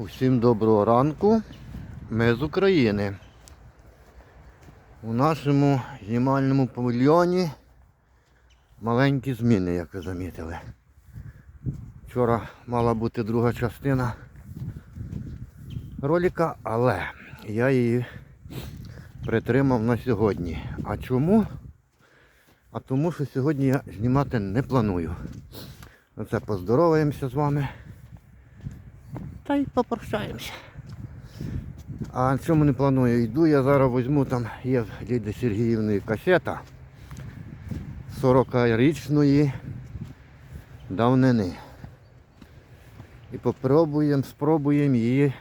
Усім доброго ранку. Ми з України. У нашому знімальному павільйоні маленькі зміни, як ви замітили. Вчора мала бути друга частина ролика, але я її притримав на сьогодні. А чому? А тому що сьогодні я знімати не планую. Оце поздороваємося з вами та й попрощаємося. А на чому не планую? Йду, я зараз візьму там, є Ліди Сергіївної касета 40-річної давнини. І попробуємо, спробуємо її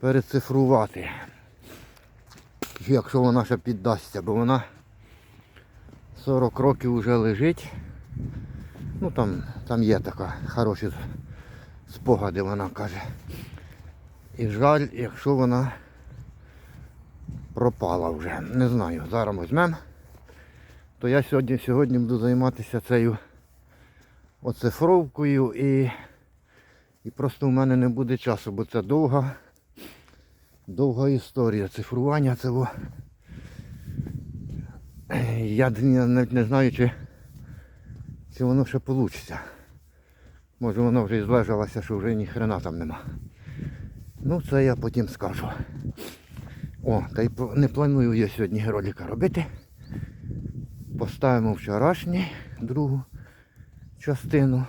перецифрувати. Якщо вона ще піддасться, бо вона 40 років вже лежить. Ну там, там є така хороші спогади, вона каже. І жаль, якщо вона пропала вже. Не знаю, зараз візьмемо. То я сьогодні, сьогодні буду займатися цією оцифровкою і, і просто в мене не буде часу, бо це довга, довга історія. Цифрування цього. Я навіть не знаю, чи, чи воно ще вийде. Може воно вже і злежалося, що вже ні хрена там нема. Ну це я потім скажу. О, та й не планую я сьогодні ролика робити. Поставимо вчорашній другу частину.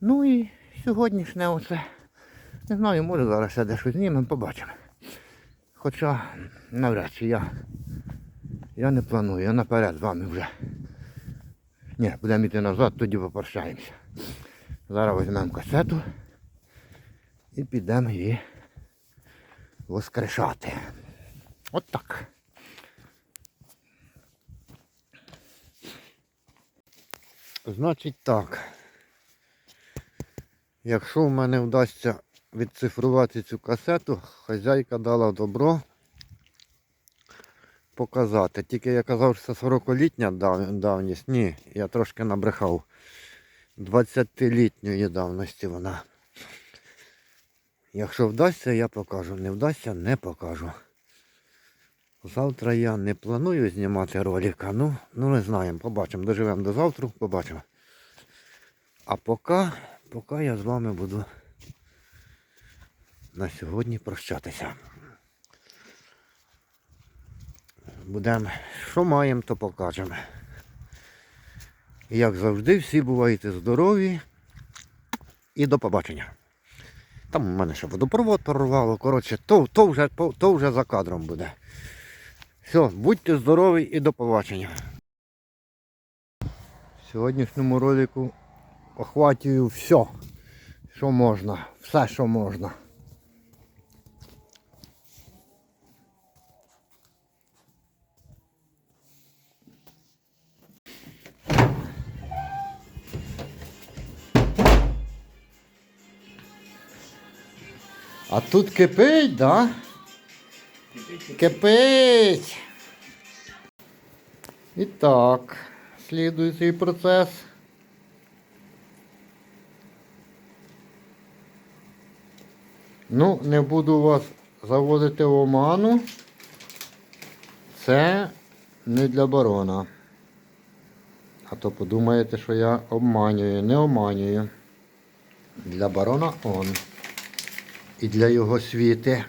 Ну і сьогоднішнє оце. Не знаю, може зараз ще дещо знімемо, побачимо. Хоча навряд чи я, я не планую, я наперед з вами вже. Ні, будемо йти назад, тоді попрощаємося. Зараз візьмемо касету і підемо її воскрешати. От так. Значить так. Якщо в мене вдасться відцифрувати цю касету, хазяйка дала добро показати. Тільки я казав, що це 40-літня давність. Ні, я трошки набрехав. 20-літньої давності вона. Якщо вдасться, я покажу. Не вдасться, не покажу. Завтра я не планую знімати ролика. Ну, ну не знаємо, побачимо. Доживемо до завтра, побачимо. А поки, поки я з вами буду на сьогодні прощатися. Будемо, що маємо, то покажемо. І як завжди, всі буваєте здорові і до побачення. Там у мене ще водопровод прорвало, коротше, то, то, вже, то вже за кадром буде. Все, будьте здорові і до побачення. В сьогоднішньому ролику охватюю все, що можна, все, що можна. А тут кипить, да? Кипить. І так, слідує цей процес. Ну, не буду вас заводити в оману. Це не для барона. А то подумаєте, що я обманюю. Не обманюю. Для барона он і для його світи.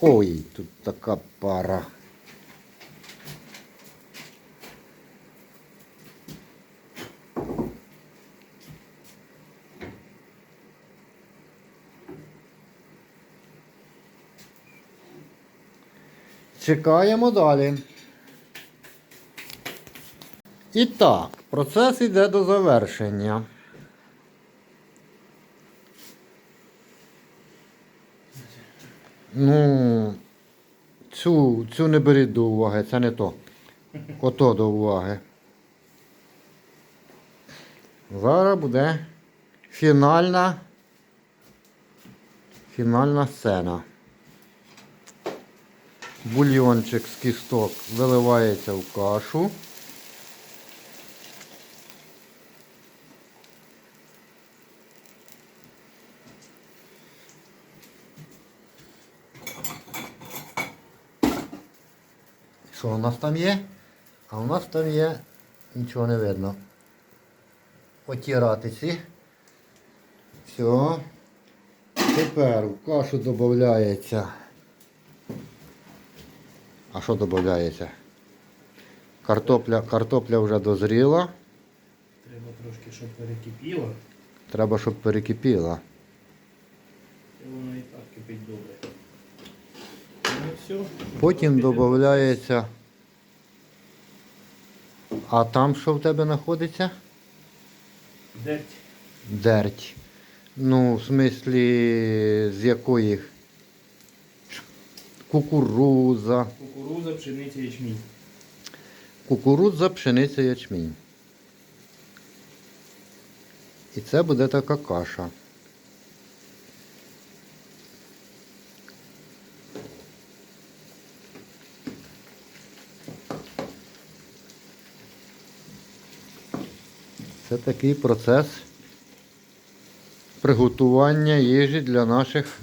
Ой, тут така пара. Чекаємо далі. І так, процес йде до завершення. Ну, цю, цю не беріть до уваги, це не то. Ото до уваги. Зараз буде фінальна, фінальна сцена. Бульйончик з кісток виливається в кашу. Що у нас там є? А у нас там є, нічого не видно. Оті ратиці. Все. Тепер в кашу додається. А що додається? Картопля, картопля вже дозріла. Треба трошки, щоб перекипіло. Треба, щоб перекипіла. І воно і так кипить добре. Потім додається. А там що в тебе знаходиться? Дерть. Дерть. Ну, в смислі, з якої? Кукуруза. Кукуруза, пшениця, ячмінь. Кукурудза, пшениця, ячмінь. І це буде така каша. Це такий процес приготування їжі для наших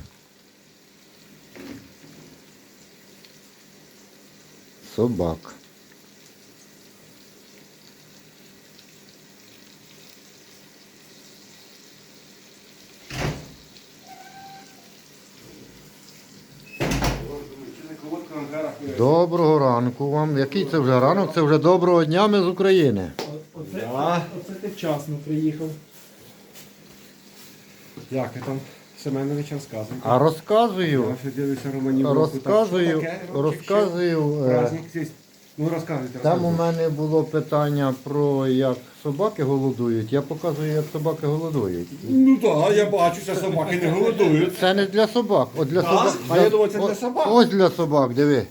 собак. Доброго ранку вам. Який це вже ранок? Це вже доброго дня ми з України. Оце, Да. оце ти вчасно приїхав. Як там Семенович розказує? А розказую, Я ще дивлюся Романів. розказую, розказую. е, Праздник здесь. Ну розказуйте. Там у розказуйте. мене було питання про як собаки голодують. Я показую, як собаки голодують. Ну так, я бачу, що собаки не голодують. Це не для собак. От для Да? собак. А я думав, це для собак. Ось для собак, диви.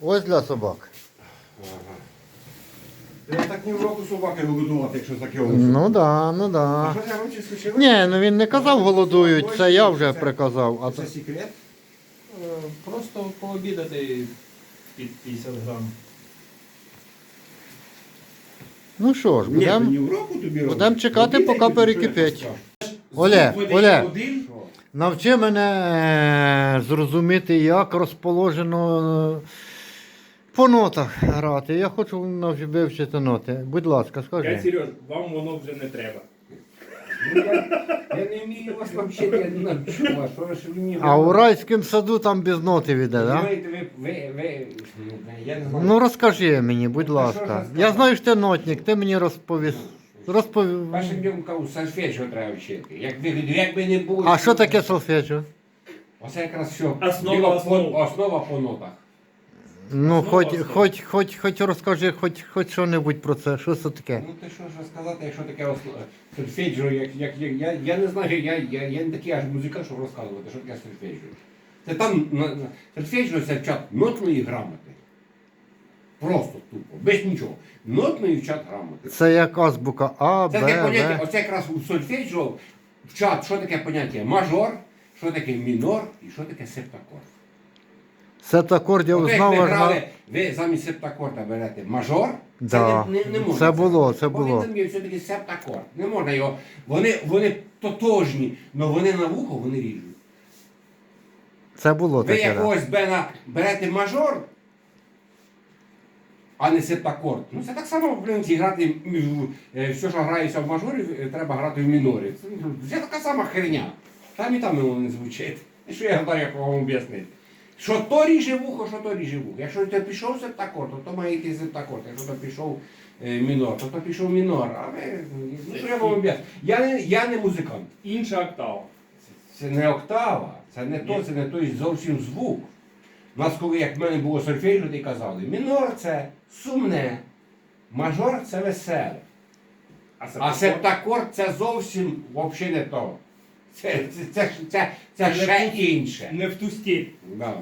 Ось для собак. Я так ні в року собаки голодувати, якщо таке. Ну да, ну А да. Ні, ну він не казав голодують, це я вже приказав. А Це то- секрет? Е, Просто пообідати під 50 грам. Ну що ж, Ні, будемо. ні в року тобі робити. будемо чекати, поки що я перекипить. скажу. Олег, Води Олег, один. Навчи мене е, зрозуміти, як розположено е, по нотах грати. Я хочу вивчити ноти. Будь ласка, Я скажи. Сереж, вам воно вже не треба. Ну, я, я не вмію вас навчити, я не навчу вас. Що ж ви мені А у райському саду там без ноти віде, так? Да? Ви, ви, ви, ви, ну, я не знаю. Ну розкажи мені, будь Ну, що ж ласка. розказати? Я знаю, що ти нотник, ти мені розповіс. Розпов... Першим ділом кажу, сальфеджіо треба вчити. Якби, якби не було... А що таке солфеджіо? Оце якраз все. Основа Діло основ. по, основа по нотах. Ну, хоч, хоч, хоч, хоч розкажи, хоч, хоч що-небудь про це. Що це таке? Ну ти що ж розказати, якщо таке. Сольфеджіо, як, як, як, я, я не знаю, я, я, я не такий аж музикант, щоб розказувати, що таке сольфеджіо. Це там на, на, сольфеджіо це вчать нотної грамоти. Просто тупо, без нічого. Нотної вчать грамоти. Це як азбука А, Б, Це таке поняття, В. оце якраз у сольфеджіо вчать, що таке поняття мажор, що таке мінор і що таке септакорд. Септакордів як знову ви ж на... грали, ви замість септакорда берете мажор, це не, не, не можна. Це було, це Бо було. Він там є все-таки септакорд. Не можна його. Вони, вони тотожні, але вони на вухо вони ріжуть. Це було Ви таке. да. якогось бена берете мажор, а не септакорд. Ну це так само, в принципі, грати м, е, все, що грається в мажорі, е, треба грати в мінорі. Це, ну, Це така сама херня. Там і там воно не звучить. І що я гадаю, як вам об'яснити? Що то ріже вухо, що то ріже вухо. Якщо ти пішов септакорд, то, то має йти септакорд. Якщо то пішов е, мінор, то то пішов мінор. А ви, ну що я вам об'ясню? Я не, я не музикант. Інша октава. Це не октава, це не то, це не той зовсім звук. У нас, коли як в мене було сольфеджіо, то й казали, мінор це сумне, мажор це веселе. А септакорд це зовсім взагалі не то. Це, це, це, це, це Це ще не інше. не в ту стіль. Да.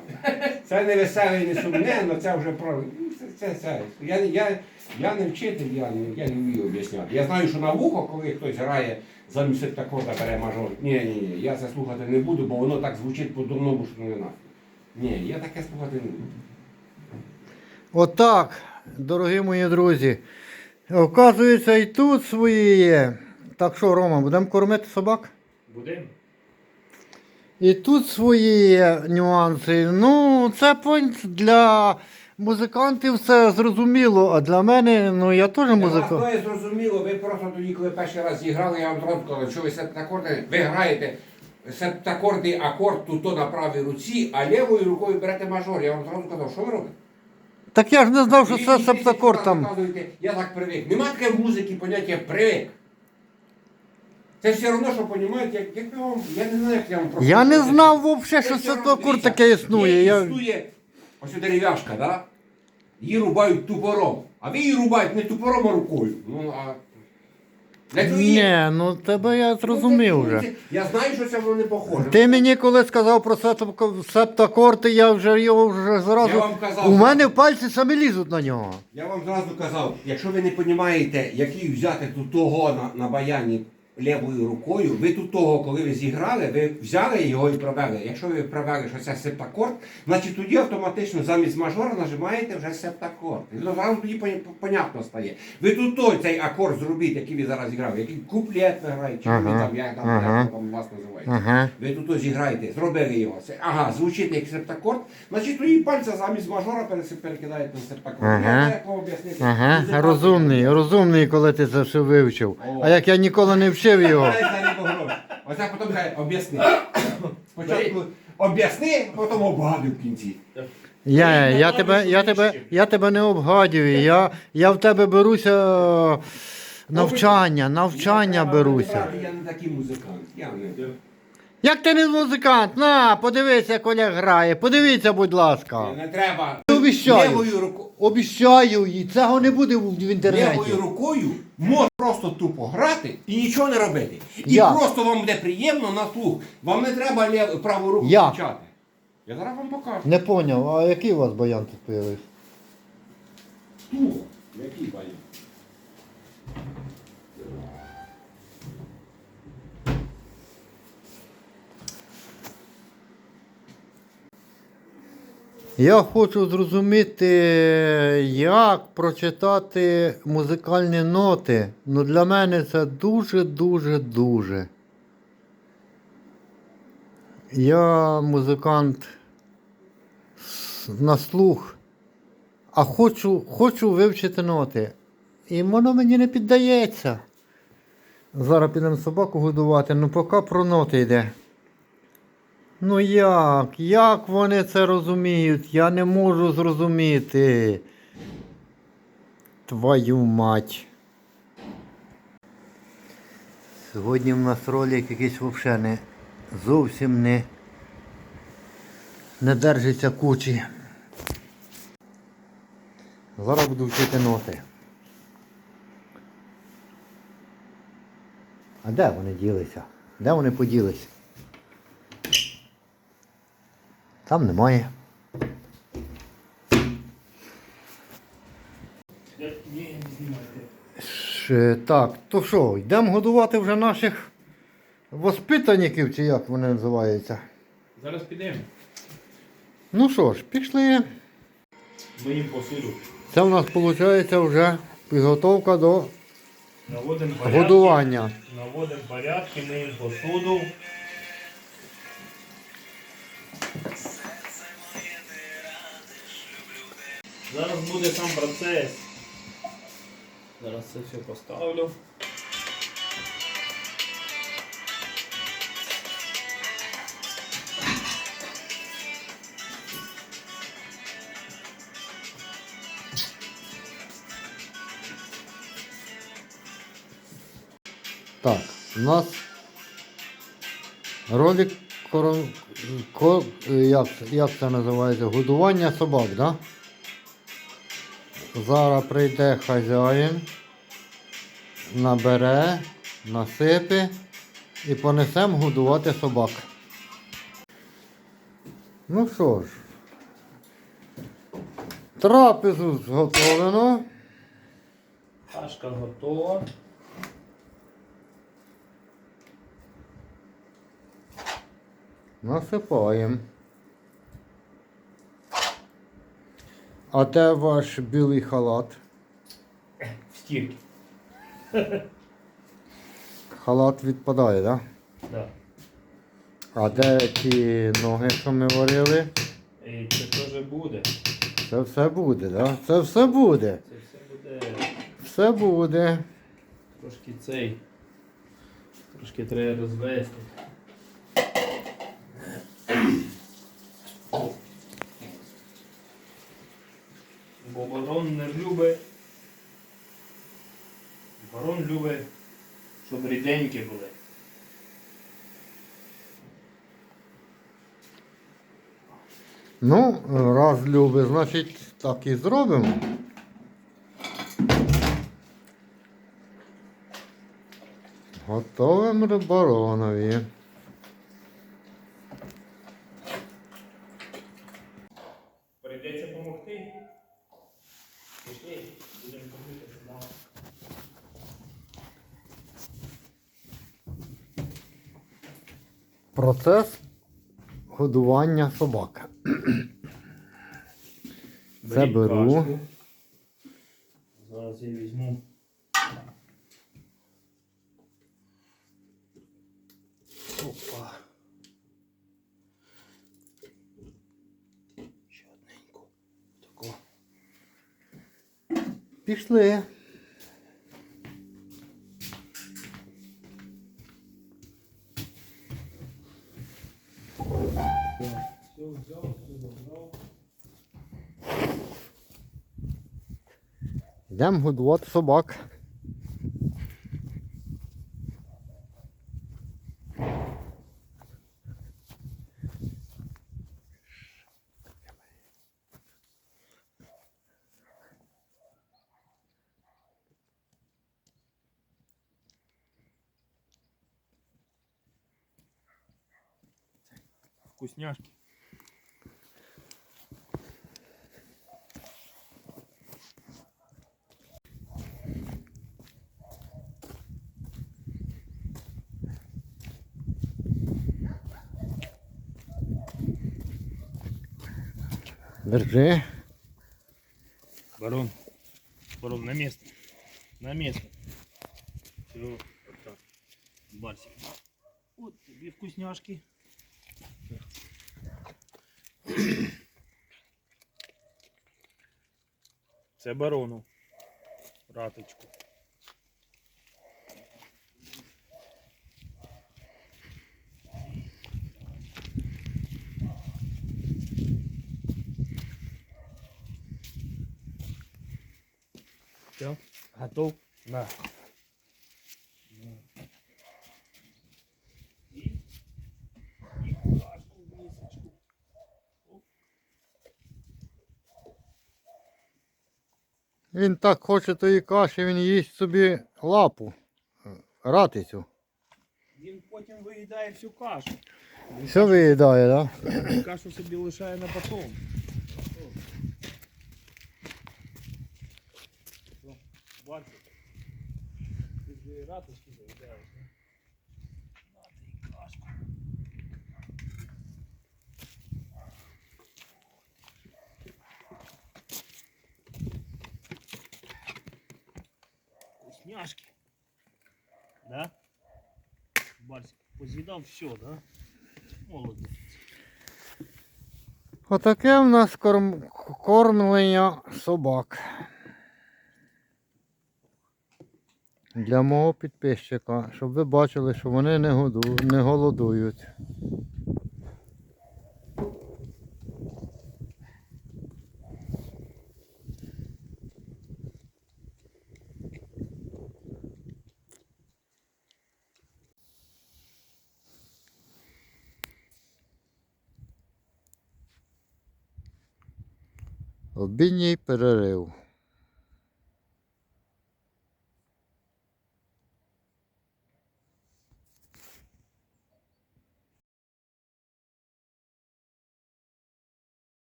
Це не веселе і не сумне, але це вже про. ну, Це, це, це. Я, не- я, я не вчитель, я не, я не вмію об'ясняти. Я знаю, що на вухо, коли хтось грає замість септакорда бере мажор. Ні, ні, ні, я це слухати не буду, бо воно так звучить по-дурному, що не нафіг. Ні, я таке слухати не буду. Отак, дорогі мої друзі. Оказується, і тут свої є. Так що, Рома, будемо кормити собак? Будемо? І тут свої нюанси. Ну, це пон- для музиканти все зрозуміло, а для мене, ну я теж музикант. є зрозуміло, ви просто тоді, коли перший раз зіграли, я вам сказав, що ви септакорди, ви граєте септакордний акорд тут то на правій руці, а лівою рукою берете мажор. Я вам зразу казав, що ви робите? Так я ж не знав, що це септакорд там. Я так привик. Нема таке в музиці поняття привик. Це все одно, що розумієте, як, як я вам, я не знаю, як я вам просто. Я не знав взагалі, що все одно, таке існує. Я... існує ось дерев'яшка, да? Її рубають тупором. А ви її рубаєте не тупором, а рукою. Ну, а... Для. Ні, ну тебе я зрозумів Ну, вже. Я знаю, що це воно не похоже. Ти мені коли сказав про септако- септакорди, я вже його вже зразу. Я вам казав, У мене пальці самі лізуть на нього. Я вам зразу казав, якщо ви не розумієте, який взяти тут того на, на баяні лівою рукою, ви тут того, коли ви зіграли, ви взяли його і провели. Якщо ви провели, що це септакорд, значить тоді автоматично замість мажора нажимаєте вже септакорд. І зразу тоді понятно стає. Ви тут той цей акорд зробіть, який ви зараз зіграли, який куплет ви граєте, чи ви там, як там, як там вас називаєте. Ви тут зіграєте, зробили його. Ага, звучить як септакорд, значить тоді пальця замість мажора перекидаєте на септакорд. Ага. Я вам об'яснити. Розумний, розумний, коли ти це все вивчив. А як я ніколи не вчив його. Дай за. Оце потім хай об'ясни. Спочатку об'ясни, потім обгадуй в кінці. Я, я, тебе, я, тебе, я тебе не обгадюю. Я, я в тебе беруся е, навчання, навчання беруся. Я не такий музикант. Я не. Як ти не музикант? На, подивися, як Оля грає. Подивіться, будь ласка. Не треба. Обіщаю. Лівою рукою. Обіщаю, їй, цього не буде в інтернеті. Лівою рукою можна просто тупо грати і нічого не робити. І Я. просто вам буде приємно на слух. Вам не треба лів... праву руку Я. включати. Я зараз вам покажу. Не поняв, а який у вас баян тут появився? Туго. Який баян? Я хочу зрозуміти, як прочитати музикальні ноти. Ну для мене це дуже-дуже дуже. Я музикант на слух, а хочу, хочу вивчити ноти. І воно мені не піддається. Зараз підемо собаку годувати, ну поки про ноти йде. Ну як? Як вони це розуміють? Я не можу зрозуміти. Твою мать. Сьогодні в нас ролик якийсь взагалі не зовсім не, не держиться кучі. Зараз буду вчити ноти. А де вони ділися? Де вони поділися? Там немає. Ш- Так, то що, йдемо годувати вже наших воспитанників, чи як вони називаються. Зараз підемо. Ну що ж, пішли. Миємо посуду. Це у нас виходить вже підготовка до Наводимо порядки. годування. Наводимо порядки, миємо посуду. Зараз буде сам процес. Зараз це все поставлю. Так, у нас ролик корон... ко... як, це- як це називається? Годування собак, так? Да? Зараз прийде хазяїн, набере, насипе і понесемо годувати собак. Ну що ж, трапезу зготовлено. Кашка готова. Насипаємо. А де ваш білий халат? В стірки. Халат відпадає, так? Да? Да. А де ті ноги, що ми варили? І це теж буде. Це все буде, так? Да? Це все буде. Це все буде Все буде. трошки цей. Трошки треба розвести. Бо барон не любить. Барон любить, щоб ріденькі були. Ну, любить, значить так і зробимо. Готовим рибаронові. Прийдеться допомогти. Пішли, будемо робити сюди. Процес годування собак. Це Беріть беру. кашку. Зараз я візьму. Опа. Ще одненьку. Таку. Пішли. Все взяв, все забрав. Йдемо годувати собак. Вкусняшки. Держи. Барон. Барон, на место. На место. Все, вот так. Барсик. Вот тебе вкусняшки. Це барону. Раточку. Все, готов? На. Він так хоче тої каші, він їсть собі лапу. Ратицю. Він потім виїдає всю кашу. Все виїдає, так? Да? Кашу собі лишає на потом. Ти ж раточки заїдаєш. не? На ти кашку. Вкусняшки. Да? Барсик, поз'їдав все, да? Молодець. Отаке в нас корм... кормлення собак. Для мого підписчика, щоб ви бачили, що вони не, не голодують. Обідній перерив.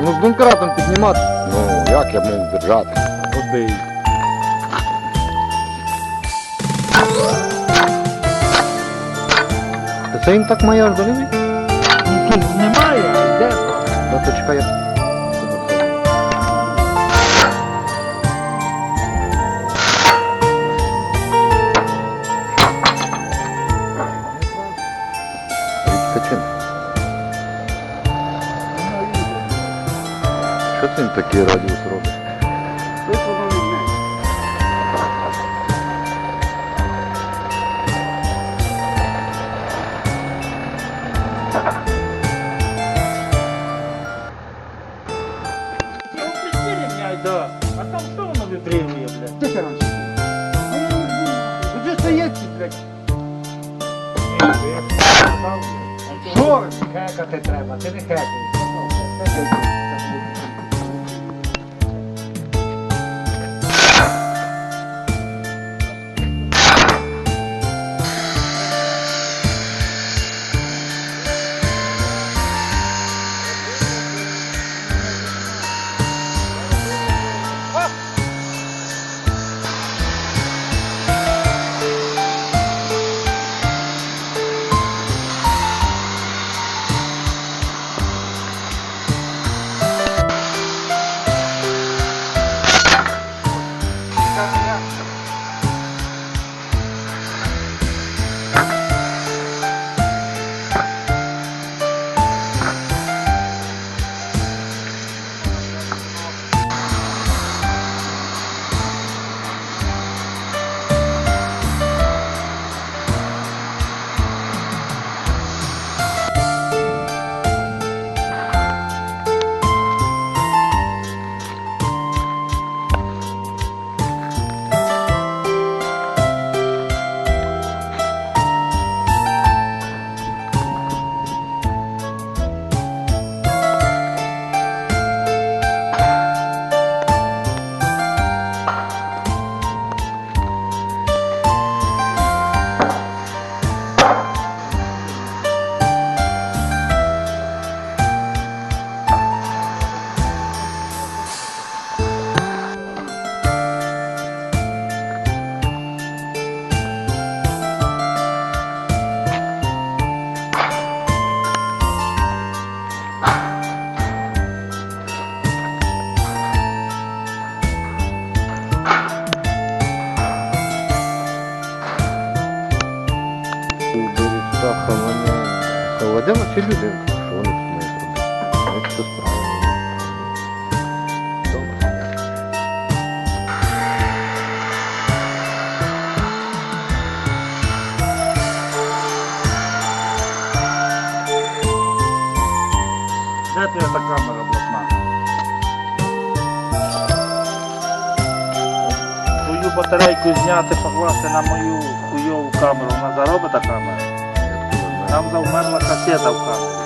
Ну, з донкратом піднімати. Ну, як я можу держати? Один. Та це їм так має аж до лівий? Немає, де? Та то чекай. я- такий радіус робить? Його присіли м'яй, да. А там що воно вибрірує, блядь? Куди стоїть, блядь? Що? Що? Хекати треба, ти не хекай. Батарейку зняти, покласти на мою хуйову камеру. Вона заробита камера? Там завмерла касета в камері.